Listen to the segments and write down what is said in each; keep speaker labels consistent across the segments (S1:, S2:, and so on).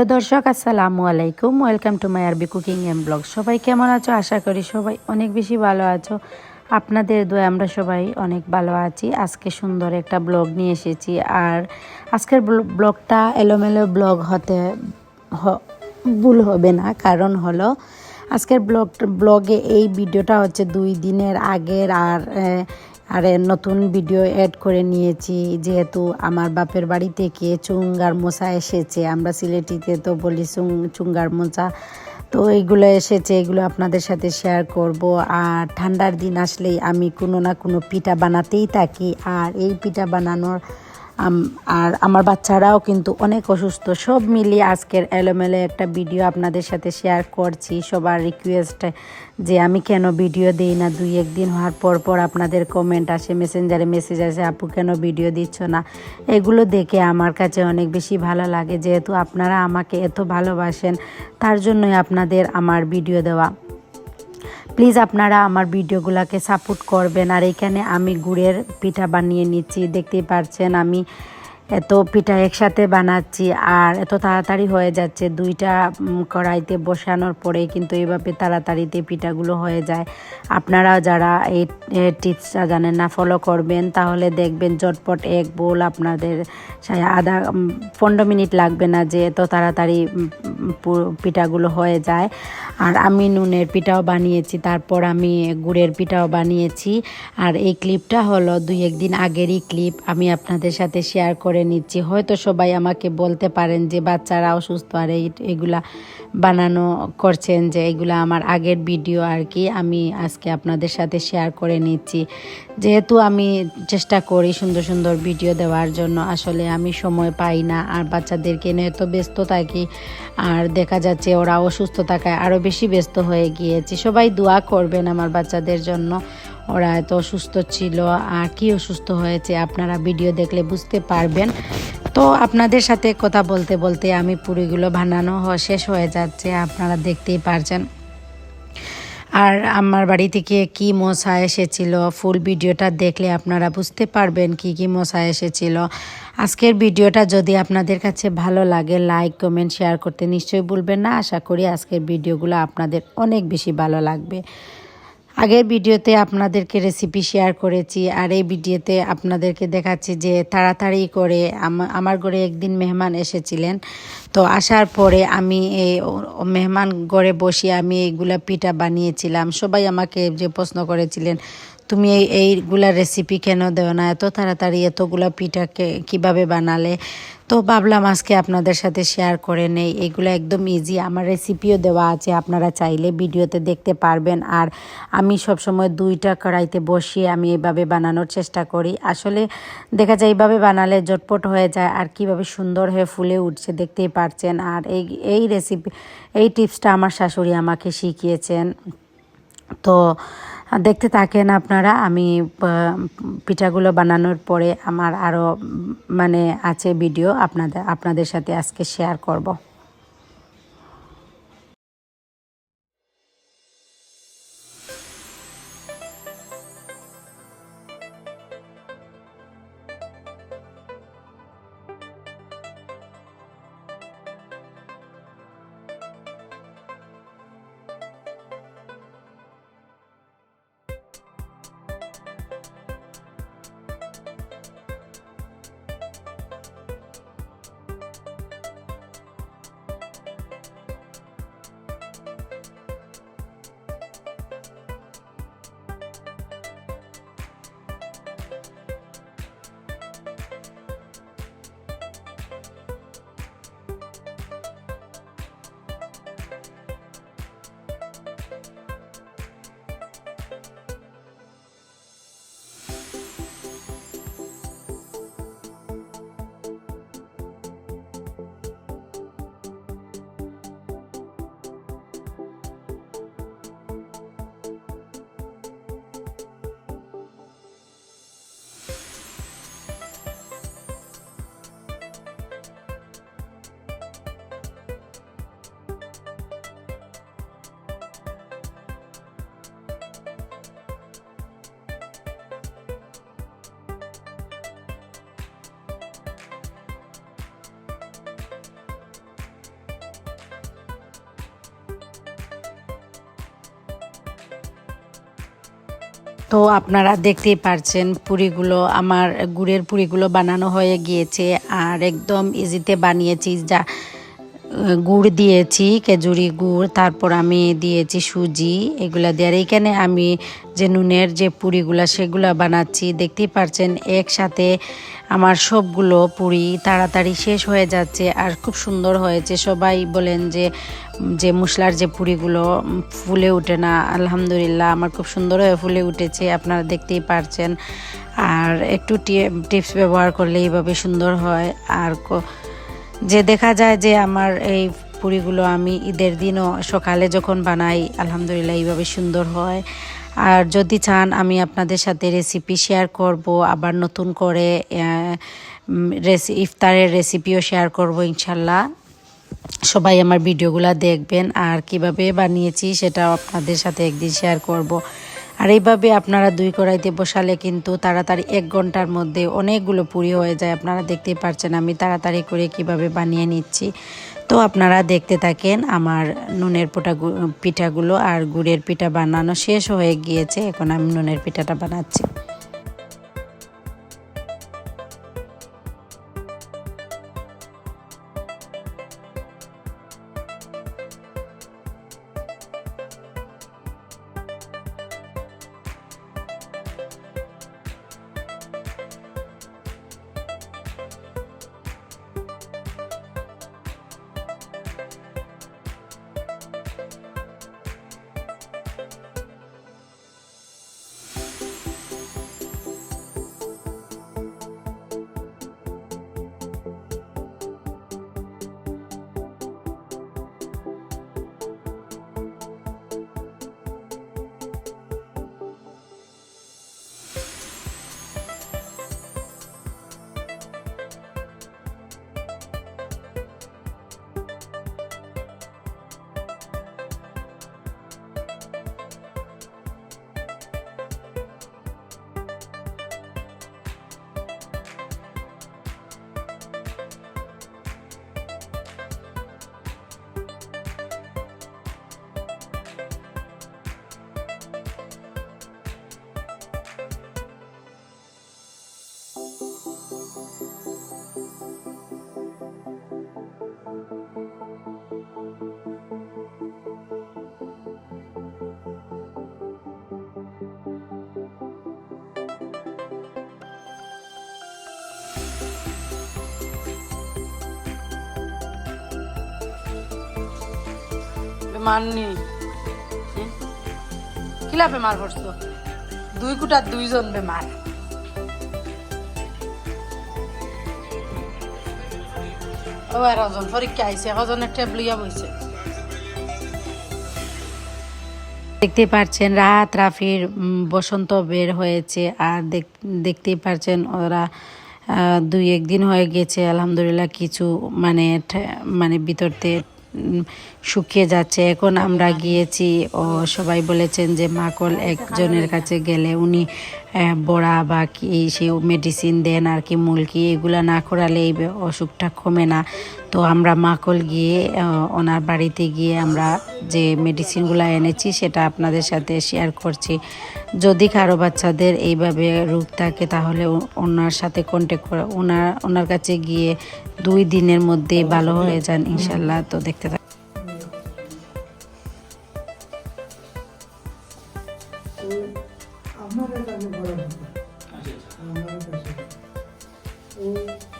S1: তো দর্শক, আসসালামু আলাইকুম। ওয়েলকাম টু মাই আরবি কুকিং এন্ড ব্লগ সবাই কেমন আছো? আশা করি সবাই অনেক বেশি ভালো আছো। আপনাদের দোয়া, আমরা সবাই অনেক ভালো আছি। আজকে সুন্দর একটা ব্লগ নিয়ে এসেছি। আর আজকের ব্ল- ব্লগটা এলোমেলো ব্লগ হতে ভুল হবে না। কারণ হলো, আজকের ব্লগ ব্লগে এই ভিডিওটা হচ্ছে দুই দিনের আগের। আর আর নতুন ভিডিও অ্যাড করে নিয়েছি, যেহেতু আমার বাপের বাড়ি থেকে চুঙ্গার মোচা এসেছে। আমরা সিলেটিতে তো বলি চুঙ্গার মোচা। তো এইগুলো এসেছে, এগুলো আপনাদের সাথে শেয়ার করব। আর ঠান্ডার দিন আসলেই আমি কোনো না কোনো পিঠা বানাতেই থাকি। আর এই পিঠা বানানোর আর আমার বাচ্চারাও কিন্তু অনেক অসুস্থ। সব মিলিয়ে আজকের এলোমেলো একটা ভিডিও আপনাদের সাথে শেয়ার করছি। সবার রিকোয়েস্ট যে আমি কেন ভিডিও দিই না? দুই একদিন হওয়ার পর পর আপনাদের কমেন্ট আসে মেসেঞ্জারে মেসেজ আসে, আপু, কেন ভিডিও দিচ্ছ না? এগুলো দেখে আমার কাছে অনেক বেশি ভালো লাগে। যেহেতু আপনারা আমাকে এত ভালোবাসেন, তার জন্যই আপনাদের আমার ভিডিও দেওয়া। প্লিজ আপনারা আমার ভিডিওগুলোকে সাপোর্ট করবেন। আর এখানে আমি গুড়ের পিঠা বানিয়ে নিচ্ছি, দেখতেই পারছেন আমি এত পিঠা একসাথে বানাচ্ছি আর এত তাড়াতাড়ি হয়ে যাচ্ছে। দুইটা কড়াইতে বসানোর পরে কিন্তু এইভাবে তাড়াতাড়িতে পিঠাগুলো হয়ে যায়। আপনারা যারা এই টিপসটা জানেন না ফলো করবেন, তাহলে দেখবেন চটপট এক বোল আপনাদের আধা পনেরো মিনিট লাগবে না যে এত তাড়াতাড়ি পিঠাগুলো হয়ে যায়। আর আমি নুনের পিঠাও বানিয়েছি, তারপর আমি গুড়ের পিঠাও বানিয়েছি। আর এই ক্লিপটা হলো দুই, একদিন আগেরই ক্লিপ আমি আপনাদের সাথে শেয়ার করে নিচ্ছি। হয়তো সবাই আমাকে বলতে পারেন যে, বাচ্চারা অসুস্থ, আর এগুলা বানানো করছেন যে, এগুলা আমার আগের ভিডিও আর কি, আমি আজকে আপনাদের সাথে শেয়ার করে নিচ্ছি। যেহেতু আমি চেষ্টা করি সুন্দর সুন্দর ভিডিও দেওয়ার জন্য, আসলে আমি সময় পাই না, আর বাচ্চাদেরকে নিয়ে এত ব্যস্ত থাকি, আর দেখা যাচ্ছে ওরা অসুস্থ থাকায় আরও বেশি ব্যস্ত হয়ে গিয়েছি। সবাই দোয়া করবেন আমার বাচ্চাদের জন্য। ওরা এত অসুস্থ ছিল, আর কি অসুস্থ হয়েছে আপনারা ভিডিও দেখলে বুঝতে পারবেন। তো আপনাদের সাথে কথা বলতে বলতে আমি পুরিগুলো বানানো শেষ হয়ে যাচ্ছে, আপনারা দেখতেই পারছেন। আর আমার বাড়ি থেকে কি মশা এসেছিল ফুল ভিডিওটা দেখলে আপনারা বুঝতে পারবেন কি কি মশা এসেছিল। আজকের ভিডিওটা যদি আপনাদের কাছে ভালো লাগে লাইক কমেন্ট শেয়ার করতে নিশ্চয়ই ভুলবেন না। আশা করি আজকের ভিডিওগুলো আপনাদের অনেক বেশি ভালো লাগবে। আগের ভিডিওতে আপনাদেরকে রেসিপি শেয়ার করেছি, আর এই ভিডিওতে আপনাদেরকে দেখাচ্ছি যে তাড়াতাড়ি করে আম- আমার ঘরে একদিন মেহমান এসেছিলেন। তো আসার পরে আমি এই মেহমান ঘরে বসে আমি এইগুলা পিঠা বানিয়েছিলাম। সবাই আমাকে যে প্রশ্ন করেছিলেন তুমি এই, এইগুলা রেসিপি কেন দেও না? এত তাড়াতাড়ি এতগুলা পিঠাকে কীভাবে বানালে? তো ভাবলাম আজকে আপনাদের সাথে শেয়ার করে নেই। এগুলো একদম ইজি আমার রেসিপিও দেওয়া আছে, আপনারা চাইলে ভিডিওতে দেখতে পারবেন। আর আমি সবসময় দুইটা কড়াইতে বসিয়ে আমি এইভাবে বানানোর চেষ্টা করি। আসলে দেখা যায়, এইভাবে বানালে জটপট হয়ে যায় আর কীভাবে সুন্দর হয়ে ফুলে উঠছে দেখতেই পারছেন। আর এই এই রেসিপি এই টিপসটা আমার শাশুড়ি আমাকে শিখিয়েছেন। তো দেখতে থাকেন আপনারা, আমি পিঠাগুলো বানানোর পরে আমার আরও মানে আছে ভিডিও আপনাদের আপনাদের সাথে আজকে শেয়ার করব। তো আপনারা দেখতেই পারছেন পুরিগুলো, আমার গুড়ের পুরিগুলো বানানো হয়ে গিয়েছে আর একদম ইজিতে বানিয়েছি যা গুড় দিয়েছি, খেজুরি গুড়, তারপর আমি দিয়েছি সুজি, এগুলা দিয়ে। আর এইখানে আমি যে নুনের যে পুরিগুলা, সেগুলো বানাচ্ছি। দেখতেই পারছেন, একসাথে আমার সবগুলো পুরি তাড়াতাড়ি শেষ হয়ে যাচ্ছে আর খুব সুন্দর হয়েছে। সবাই বলেন যে যে মশলার যে পুরিগুলো ফুলে ওঠে না, আলহামদুলিল্লাহ আমার খুব সুন্দর হয়ে ফুলে উঠেছে, আপনারা দেখতেই পারছেন। আর একটু টিপস ব্যবহার করলে এইভাবে সুন্দর হয়। আর যে দেখা যায় যে আমার এই পুরিগুলো আমি ঈদের দিনও সকালে যখন বানাই, আলহামদুলিল্লাহ এইভাবে সুন্দর হয়। আর যদি চান আমি আপনাদের সাথে রেসিপি শেয়ার করব, আবার নতুন করে রেসি ইফতারের রেসিপিও শেয়ার করব ইনশাল্লাহ। সবাই আমার ভিডিওগুলো দেখবেন, আর কীভাবে বানিয়েছি সেটাও আপনাদের সাথে একদিন শেয়ার করব। আর এইভাবে আপনারা দুই কড়াইতে বসালে কিন্তু তাড়াতাড়ি এক ঘণ্টার মধ্যে অনেকগুলো পুরি হয়ে যায়। আপনারা দেখতেই পারছেন আমি তাড়াতাড়ি করে কীভাবে বানিয়ে নিচ্ছি। তো আপনারা দেখতে থাকেন আমার নুনের পোটা পিঠাগুলো আর গুড়ের পিঠা বানানো শেষ হয়ে গিয়েছে। এখন আমি নুনের পিঠাটা বানাচ্ছি। বেমার নি কিলা বেমার পড়ছো? দুই কুটা দুইজন বেমার ও, আর ওজন পরীক্ষা আইছে, ওজনের টেপ লইয়া বইছে। দেখতে পাচ্ছেন রাত রাফির বসন্ত বের হয়েছে, আর দেখতেই পাচ্ছেন ওরা দুই একদিন হয়ে গেছে, আলহামদুলিল্লাহ, কিছু মানে মানে ভিতরতে শুকিয়ে যাচ্ছে। এখন আমরা গিয়েছি ও সবাই বলেছেন যে মাকল একজনের কাছে গেলে উনি বড়া বা কি সে মেডিসিন দেন আর কি মুলকি এগুলো না করালে এই অসুখটা কমে না। তো আমরা মাকল গিয়ে ওনার বাড়িতে গিয়ে আমরা যে মেডিসিনগুলো এনেছি সেটা আপনাদের সাথে শেয়ার করছি। যদি কারও বাচ্চাদের এইভাবে রোগ থাকে তাহলে ওনার সাথে কন্ট্যাক্ট করে, ওনার ওনার কাছে গিয়ে দুই দিনের মধ্যেই ভালো হয়ে যান ইনশাল্লাহ। তো দেখতে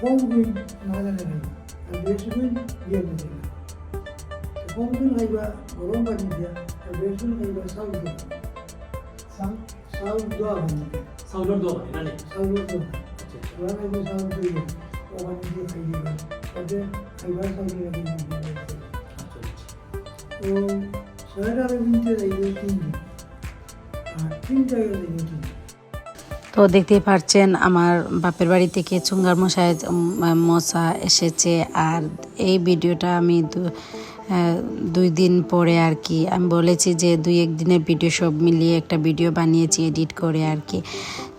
S2: হোম কুইন মাদানে মাদানে
S3: মানে ছয়টা দেখুন দিছিল
S2: তিনটা হলো
S3: আচ্ছা তিনটা দেখুন
S2: তিনটা দেখুন হোম কুইন মাদানে নাই আর বেশি কুইন বিয়ে দিতে হোম কুইন খাইবা গরম পানি দিয়া আর বেশি কুইন খাইবা চাউল দিয়া চাউল দোয়া বানিয়ে
S3: চাউলৰ দোৱা মানে না
S2: চাউল দোয়া
S3: আচ্ছা
S2: ওরা খাইবা চাউল দিয়ে ও পানি দিয়ে খাই দিবা তাতে খাইবা চাউল দিয়ে দিবা
S3: আচ্ছা
S2: তো ছয়টা তিনটে যাইবে তিন দিন আর তিন জায়গায় যাইবে তিন
S1: তো দেখতেই পারছেন, আমার বাপের বাড়ি থেকে চুঙ্গার মশাই মশা এসেছে। আর এই ভিডিওটা আমি দুই দিন পরে আর কি, আমি বলেছি যে দুই এক দিনের ভিডিও সব মিলিয়ে একটা ভিডিও বানিয়েছি, এডিট করে আর কি।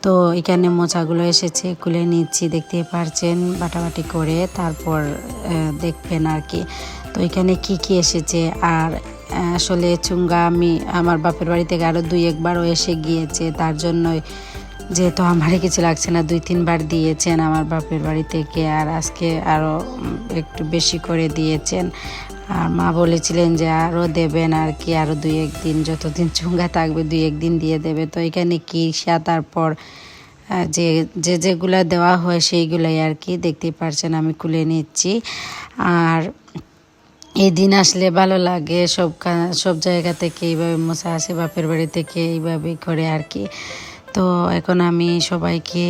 S1: তো এখানে মোচাগুলো এসেছে, খুলে নিচ্ছি দেখতে পারছেন, বাটাবাটি করে তারপর দেখবেন আর কি। তো এখানে কি কি এসেছে? আর আসলে চুঙ্গা আমি আমার বাপের বাড়ি থেকে আরও দুই একবারও এসে গিয়েছে, তার জন্যই যেহেতু আমারই কিছু লাগছে না, দুই, তিনবার দিয়েছেন আমার বাপের বাড়ি থেকে আর আজকে আরও একটু বেশি করে দিয়েছেন। আর মা বলেছিলেন যে আরও দেবেন আর কি আরও দুই একদিন যতদিন চুঙ্গা থাকবে, দুই একদিন দিয়ে দেবে। তো এখানে কিসা তারপর যে যে, যেগুলা দেওয়া হয় সেইগুলাই আর কি দেখতেই পারছেন, আমি খুলে নিচ্ছি। আর এই দিন আসলে ভালো লাগে সব সব জায়গা থেকে এইভাবে মশা আসে, বাপের বাড়ি থেকে এইভাবেই করে আর কি। তো এখন আমি সবাইকে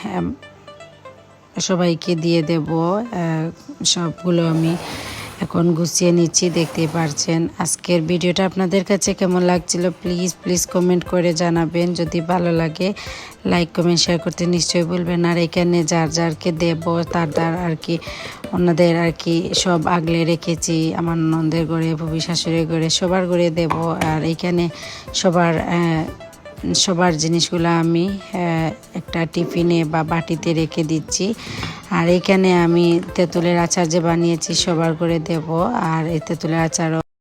S1: হ্যাঁ, সবাইকে দিয়ে দেব সবগুলো আমি এখন গুছিয়ে নিচ্ছি দেখতে পারছেন। আজকের ভিডিওটা আপনাদের কাছে কেমন লাগছিল প্লিজ প্লিজ কমেন্ট করে জানাবেন। যদি ভালো লাগে লাইক কমেন্ট শেয়ার করতে নিশ্চয়ই বলবেন আর এখানে যার যারকে দেব তার তার আর কি ওনাদের আর কি সব আগলে রেখেছি। আমার নন্দের ঘরে ভবি শাশুড়ির ঘরে সবার ঘরে দেব। আর এখানে সবার সবার জিনিসগুলো আমি একটা টিফিনে বা বাটিতে রেখে দিচ্ছি। আর এখানে আমি তেঁতুলের আচার যে বানিয়েছি সবার করে দেব, আর এই তেঁতুলের আচারও